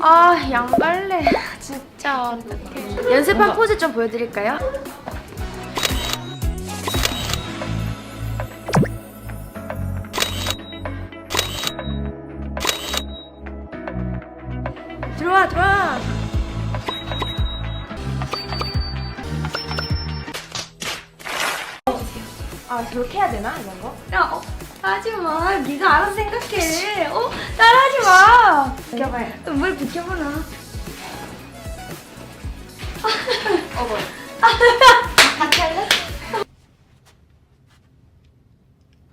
아 양갈래 진짜 어떡해 연습한 포즈 좀 보여드릴까요? 들어와 들어와 아 저렇게 해야 되나 이런 거? 야 어, 하지 마 네가 알아서 생각해 어? 따라하지 마 비켜봐요 뭘 비켜보나 어 뭐? 같이 할래?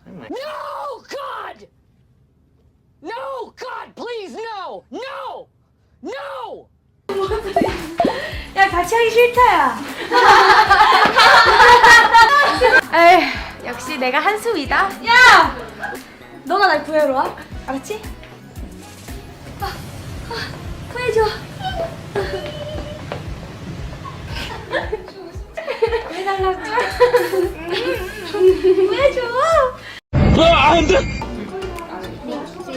No, God! No, God, please, no! No! No! 야 같이 하기 싫다야 에휴 역시 내가 한수이다 야! 너가 날 구해러 와. 알았지? 아, 아, 구해줘. 구해달라고. 구해줘. 아, 안 돼! 믹스드.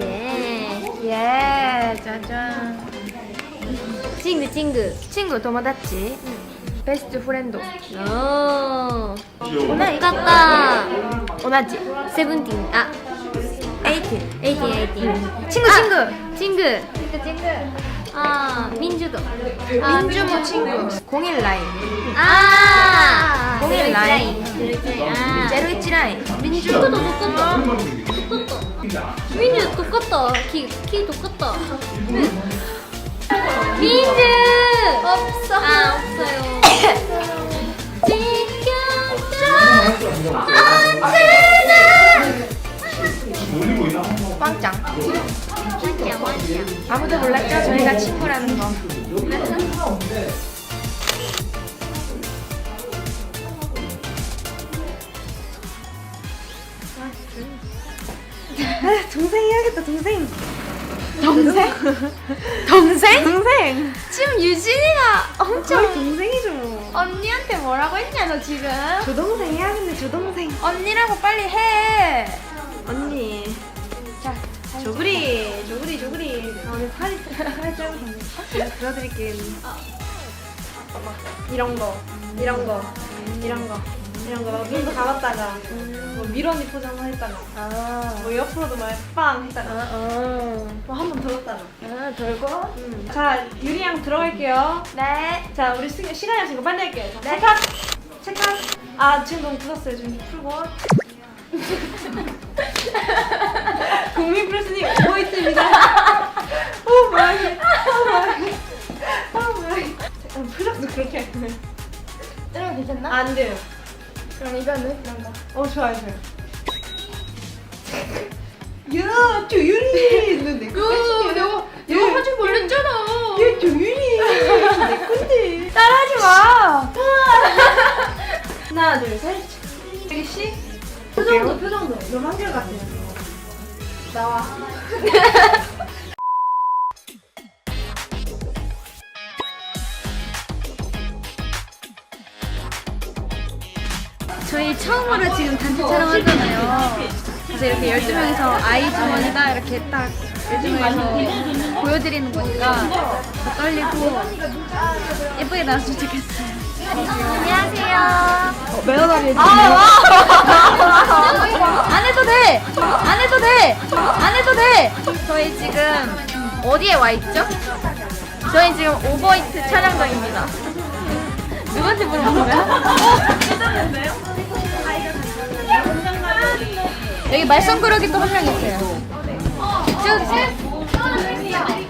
예. 예, 짜잔. 친구, 친구. 친구, 友達. 베스트 프렌드. 오. 못 갔다. 맞지? 세븐틴 아 에이틴 에이틴 에이틴 친구 아, 친구. 친구. 친구 친구. 아 민주도. 아, 민주 모 친구. 01 라인. 아 01 라인. 제로이치 아, 라인. 민주도 똑같다. 민주 똑같다. 키키 똑같다. 민주! 없어. 아 없어요. 지켜줘. 안돼. 아무도 몰랐죠? 저희가 친구라는 거. 동생 해야겠다 동생 동생? 동생? 동생 지금 유진이가 엄청 동생이죠 언니한테 뭐라고 했냐 너 지금 조동생 해야겠네 조동생 언니라고 빨리 해 언니 자 조그리 조그리 오늘 팔이 팔 짧으셨네 제가 들어드릴게요. 이런 거 이런 거 이런 거 이런 거. 눈도 감았다가 뭐 미러니 포장 했다가 뭐 옆으로도 막빵 했다가 뭐한번 돌았다가. 아 돌고? 자 유리양 들어갈게요. 네 자 우리 시, 시간이 없으니까 빨리 할게요. 자, 체크 체크 아 지금 너무 굳었어요. 좀 풀고 국민 플러스님 오있습니다 오 뭐야 이게 오 이게 오 뭐야 이게 잠깐, 표정도 그렇게 할 거예요 이러면 괜찮나? 안 돼요 그럼 이거는 이런 거. 어 좋아요 좋아요. 야 조유리 너내 거. 내가 내가 하지 말랬잖아. 야 조유리 내건 너무 한결 같아요. 나와. 저희 처음으로 지금 단체 촬영하잖아요. 그래서 이렇게 12명이서 아이 주머니다 이렇게 딱 12명이서 보여드리는 거니까 더 떨리고 예쁘게 나왔으면 좋겠어요. 안녕하세요. 매너다리. 안 해도 돼! 안 해도 돼! 안 해도 돼! 저희 지금 어디에 와 있죠? 저희 지금 오버이트 촬영장입니다. 누구한테 물어본 거야? 여기 말썽꾸러기 또 한 명 있어요. 쭉,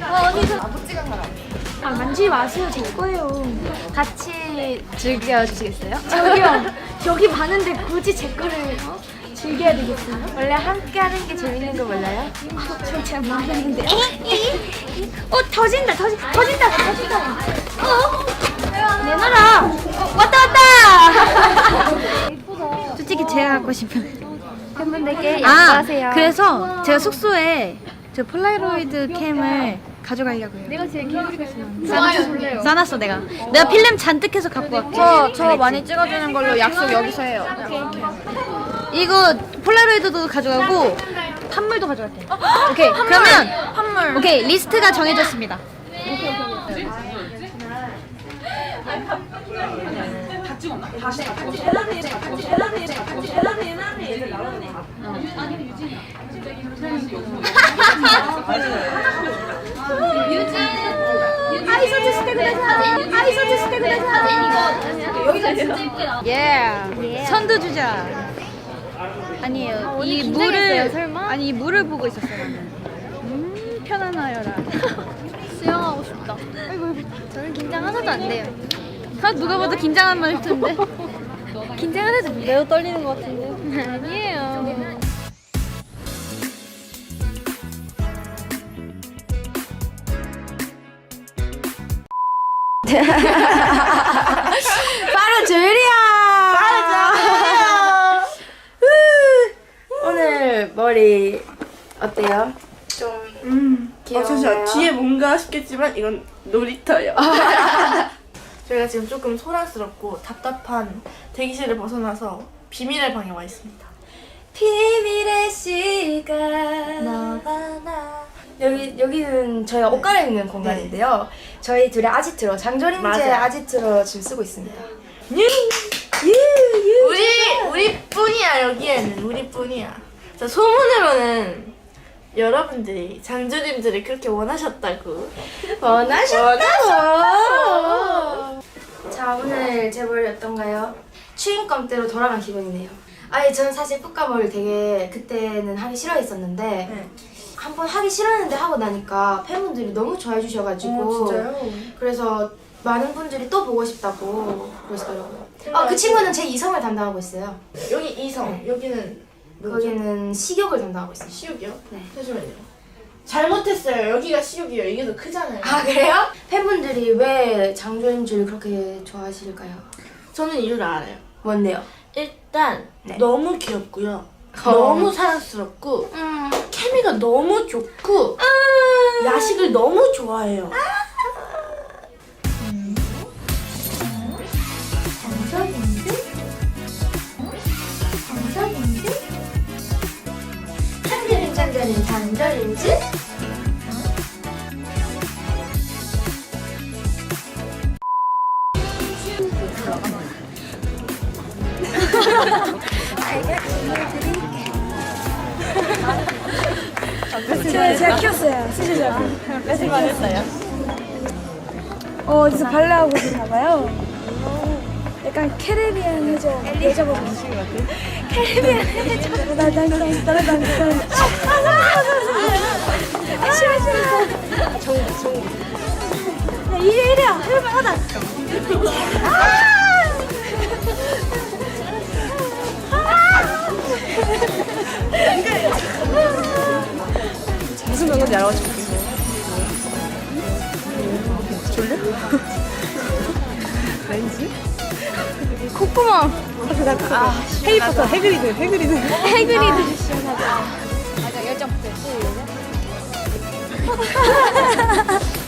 어, 어디서? 아 만지지 마세요 제 거예요. 같이 즐겨주시겠어요? 저기요. 여기 많은데 굳이 제 거를 어? 즐겨야 되겠어요? 원래 함께 하는 게 재밌는 거 몰라요? 저잘 모르겠는데. 어, 터진다, 터진, 터진다, 터진다. 어? 내놔라. 어, 왔다, 왔다. 솔직히 제가 갖고 싶은. 팬분들께 아, 양보하세요. 그래서 제가 숙소에 저 폴라로이드 캠을 가져가려고요. 내가 제일 기울이고 있으면 싸놨어, 싸놨어 내가. 내가 필름 잔뜩 해서 갖고 갈게. 저, 저 많이 찍어주는 걸로 약속 여기서 해요. 이거 폴라로이드도 가져가고 판물도 가져갈게. 오케이. 그러면 판물. 오케이 리스트가 정해졌습니다. 예. 선두 주자. 아니에요. 이 물을 아니 이 물을 보고 있었어요. 나는. 음 편안하여라. 수영하고 싶다. 저는 긴장 하나도 안 돼요. 아 누가 봐도 긴장한 말투인데. 긴장하는데 매우 떨리는 것 같은데. 아니에요. 바로 줄이야. 바로 줄이야. 오늘 머리 어때요? 좀 음. 아, 귀여워요. 잠시만 뒤에 뭔가 싶겠지만 이건 놀이터예요. 저희가 지금 조금 소란스럽고 답답한 대기실을 벗어나서 비밀의 방에 와 있습니다. 비밀의 시간 너와 나 여기 여기는 저희가 옷 갈아입는 공간인데요. 저희 둘의 아지트로 장조림제 맞아요. 아지트로 지금 쓰고 있습니다. 우리 우리뿐이야 여기에는 우리뿐이야. 자 소문으로는 여러분들이 장조림들을 그렇게 원하셨다고. 원하셨다고. 자 오늘 제 머리 어떤가요? 추임감대로 돌아간 기분이네요. 아니 저는 사실 풋감을 되게 그때는 하기 싫어했었는데 네. 한번 하기 싫었는데 하고 나니까 팬분들이 너무 좋아해 주셔가지고 그래서 많은 분들이 또 보고 싶다고 그러시더라고요. 아 그 친구는 제 이성을 담당하고 있어요. 여기 이성 여기는? 거기는 식욕을 담당하고 있어요. 시육이요? 네. 잠시만요. 잘못했어요. 여기가 시육이요. 이게 더 크잖아요. 아 그래요? 팬분들이 왜 장조림주를 그렇게 좋아하실까요? 저는 이유를 알아요. 뭔데요? 일단 네. 너무 귀엽고요. 너무 사랑스럽고 케미가 너무 좋고 야식을 너무 좋아해요. 짠짜린 장조림주 제가, 제가 키웠어요. 수시자고. 몇시만 했어요? 어, 어디서 발레하고 있나 봐요. 약간 캐리비안 해적 여자분 같은 캐리비안 해적 나나나나나나 아 싫어 싫어 정국 정국 야 이래 이래야 할만하다 무슨 명인지 알아가지고. 콧구멍. 해리포터 해그리드 해그리드. 해그리드